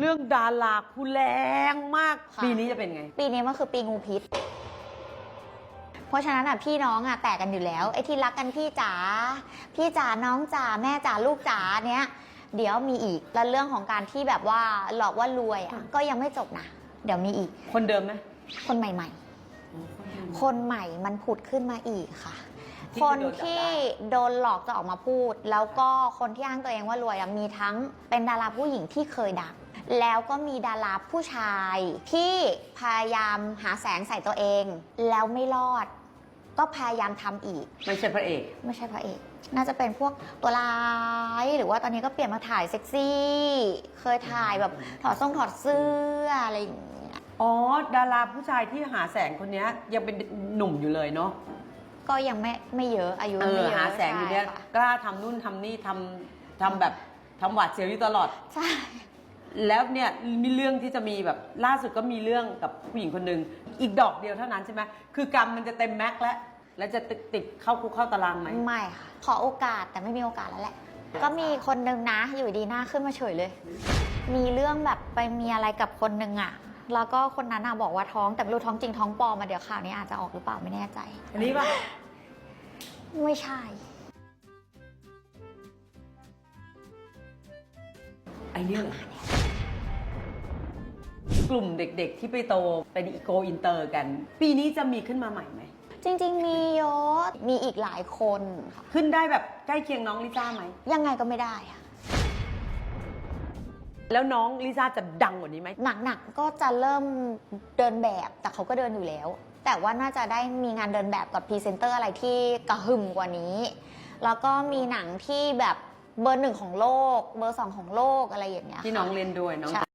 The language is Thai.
เรื่องดาราผู้แรงมาก ค่ะ ปีนี้จะเป็นไง ปีนี้มันคือปีงูพิษ เพราะฉะนั้นอะพี่น้องอะแตกกันอยู่แล้วไอ้ที่รักกันพี่จ๋าพี่จ๋าน้องจ๋าแม่จ๋าลูกจ๋าเนี้ยเดี๋ยวมีอีกแล้วเรื่องของการที่แบบว่าหลอกว่ารวยอะก็ยังไม่จบนะเดี๋ยวมีอีกคนเดิมไหมคนใหม่ ๆ คนใหม่มันผุดขึ้นมาอีกค่ะที่ คนโดนจับได้ที่โดนหลอกจะออกมาพูด แล้วก็คนที่อ้างตัวเองว่ารวยอะมีทั้งเป็นดาราผู้หญิงที่เคยดังแล้วก็มีดาราผู้ชายที่พยายามหาแสงใส่ตัวเอง แล้วไม่รอด ก็พยายามทำอีก ไม่ใช่พระเอก ไม่ใช่พระเอก น่าจะเป็นพวกตัวร้ายหรือว่าตอนนี้ก็เปลี่ยนมาถ่ายเซ็กซี่ เคยถ่ายแบบถอดทรงถอดเสื้ออะไรอย่างเงี้ยอ๋อ ดาราผู้ชายที่หาแสงคนเนี้ยยังเป็นหนุ่มอยู่เลยเนาะ ก็ยังไม่ไม่เยอะอายุเอไม่อเยอะหาแสงอยู่เนี้ยใช่ค่ะกล้าทำนู่นทำนี่ทำทำแบบทำหวาดเสียวอยู่ตลอด ใช่ แล้วเนี่ยมีเรื่องที่จะมีแบบล่าสุดก็มีเรื่องกับผู้หญิงคนหนึ่งอีกดอกเดียวเท่านั้นใช่ไหมคือกรรมมันจะเต็มแม็กซ์แล้วแล้วจะติดติดเข้าคุกเข้าตารางไหม ไม่ค่ะ ขอโอกาสแต่ไม่มีโอกาสแล้วแหละ ก็มีคนนึงนะ อยู่ดีหน้าขึ้นมาเฉยเลย มีเรื่องแบบไปมีอะไรกับคนนึงอะ แล้วก็คนนั้นอะบอกว่าท้องแต่ไม่รู้ท้องจริงท้องปลอมมาเดี๋ยวข่าวนี้อาจจะออกหรือเปล่าไม่แน่ใจ อันนี้ป่ะ ไม่ใช่ ไอเนี้ยเหรอกลุ่มเด็กๆที่ไปโตเป็นอีโกอินเตอร์กัน ปีนี้จะมีขึ้นมาใหม่ไหม จริง ๆ มีเยอะมีอีกหลายคนค่ะ ขึ้นได้แบบใกล้เคียงน้องลิซ่าไหม ยังไงก็ไม่ได้อะ แล้วน้องลิซ่าจะดังกว่านี้ไหม หนักๆก็จะเริ่มเดินแบบแต่เขาก็เดินอยู่แล้ว แต่ว่าน่าจะได้มีงานเดินแบบกับพรีเซนเตอร์อะไรที่กระหึ่มกว่านี้ แล้วก็มีหนังที่แบบเบอร์หนึ่งของโลก เบอร์สองของโลกอะไรอย่างเงี้ยที่น้องเล่นด้วยเนาะใช่